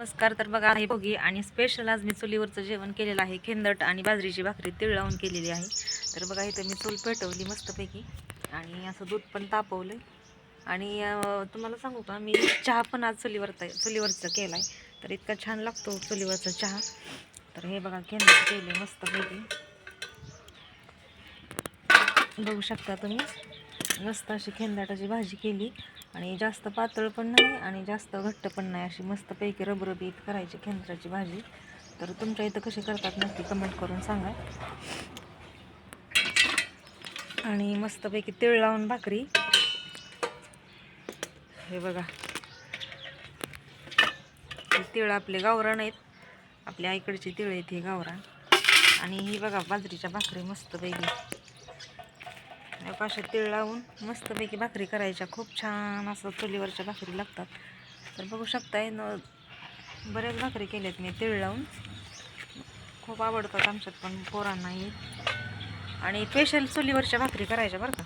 नमस्कार तर बघा आहे भोगी आणि स्पेशल आज मी चुलीवरचं जेवण केलेलं आहे. खेंदट आणि बाजरीची भाकरी तिळ लावून केलेली आहे. तर बघा इथं मी चूल पेटवली मस्तपैकी आणि असं दूध पण तापवलं आणि तुम्हाला सांगू का मी चहा पण आज चुलीवरचा चुलीवरचं केला आहे तर इतका छान लागतो चुलीवरचा चहा. तर हे बघा खेंदट केले मस्तपैकी. बघू शकता तुम्ही मस्त अशी खेंदाटाची भाजी केली. आणि जास्त पातळ पण नाही आणि जास्त घट्ट पण नाही. अशी मस्तपैकी रबरबीत करायची खेंद्राची भाजी. तर तुमच्या इथं कशी करतात नक्की कमेंट करून सांगा. आणि मस्तपैकी तिळ लावून भाकरी. हे बघा. हे तिळ आपले गावरान आहेत. आपल्या आईकडची तिळ आहेत हे गावरान. आणि ही बघा बाजरीच्या भाकरी मस्तपैकी. अशा तीळ लावून मस्तपैकी भाकरी करायच्या. खूप छान असं चुलीवरच्या भाकरी लागतात. तर बघू शकताय न बऱ्याच भाकरी केल्यात मी तीळ लावून. खूप आवडतात आमच्यात पण पोरांनाही. आणि स्पेशल चुलीवरच्या भाकरी करायच्या बरं का.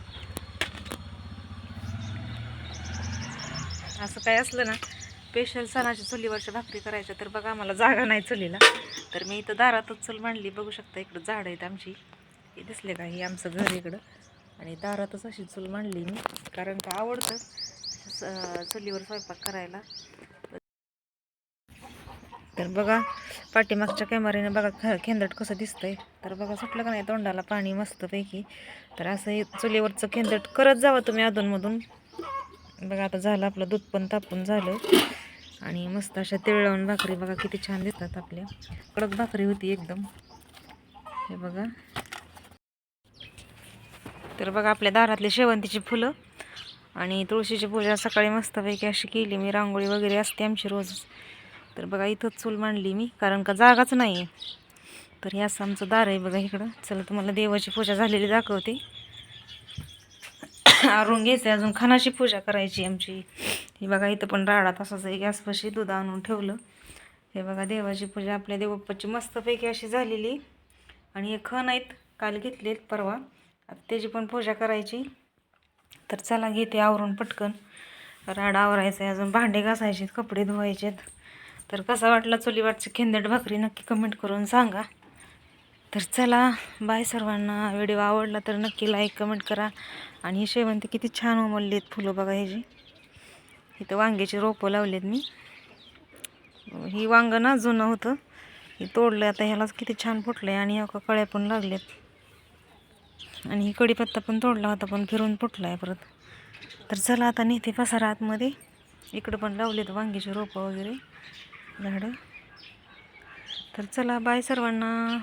असं काय असलं ना स्पेशल सणाच्या चुलीवरच्या भाकरी करायच्या तर बघा आम्हाला जागा नाही चुलीला. तर मी इथं दारातच चूल मांडली. बघू शकता इकडं झाड आहेत आमची. हे दिसले का हे आमचं घर इकडं? आणि दारातच अशी चूल मांडली मी कारण का आवडतं? चुलीवर स्वयंपाक करायला. तर बघा पाठीमागच्या कॅमेऱ्याने बघा ख खेंदट कसं दिसतंय. तर बघा सुटलं का नाही तोंडाला पाणी मस्तपैकी. तर असं हे चुलीवरचं खेंदट करत जावं तुम्ही अधूनमधून. बघा आता झालं आपलं दूध पण तापून झालं. आणि मस्त अशा तिळ लावून भाकरी बघा किती छान दिसतात आपल्या. कडक भाकरी होती एकदम. हे बघा. तर बघा आपल्या दारातले शेवंतीची फुलं आणि तुळशीची पूजा सकाळी मस्तपैकी अशी केली. मी रांगोळी वगैरे असते आमची रोज. तर बघा इथंच चूल मांडली मी कारण का जागाच नाही आहे तर हे असं आमचं दार आहे बघा इकडं. चला तुम्हाला देवाची पूजा झालेली दाखवते. आरून घ्यायचं अजून खानाची पूजा करायची आमची. ही बघा इथं पण राडा तसाच आहे. गॅसपाशी दूध आणून ठेवलं. हे बघा देवाची पूजा आपल्या देवप्पाची मस्तपैकी अशी झालेली. आणि हे खण आहेत काल घेतलेत परवा. आता त्याची पण पूजा करायची. तर चला घेते आवरून पटकन. राड आवरायचं आहे अजून भांडे घासायचे कपडे धुवायचेत. तर कसा वाटला चुलीवाटची खेंदट भाकरी नक्की कमेंट करून सांगा. तर चला बाय सर्वांना. व्हिडिओ आवडला तर नक्की लाईक कमेंट करा. आणि ही शेवंती किती छान उमलली आहेत फुलं बघा ह्याची. इथं वांग्याची रोपं लावलीत मी. ही वांगं ना जुनं होतं. हे तोडलं आता ह्यालाच किती छान फुटलं आहे आणि ह्या कळ्या पण लागल्यात. आणि ही कढीपत्ता पण तोडला होता पण फिरून फुटला आहे परत. तर चला आता नेते पसारा आतमध्ये. इकडं पण लावलेत वांगीचे रोपं वगैरे झाडं. तर चला बाय सर्वांना.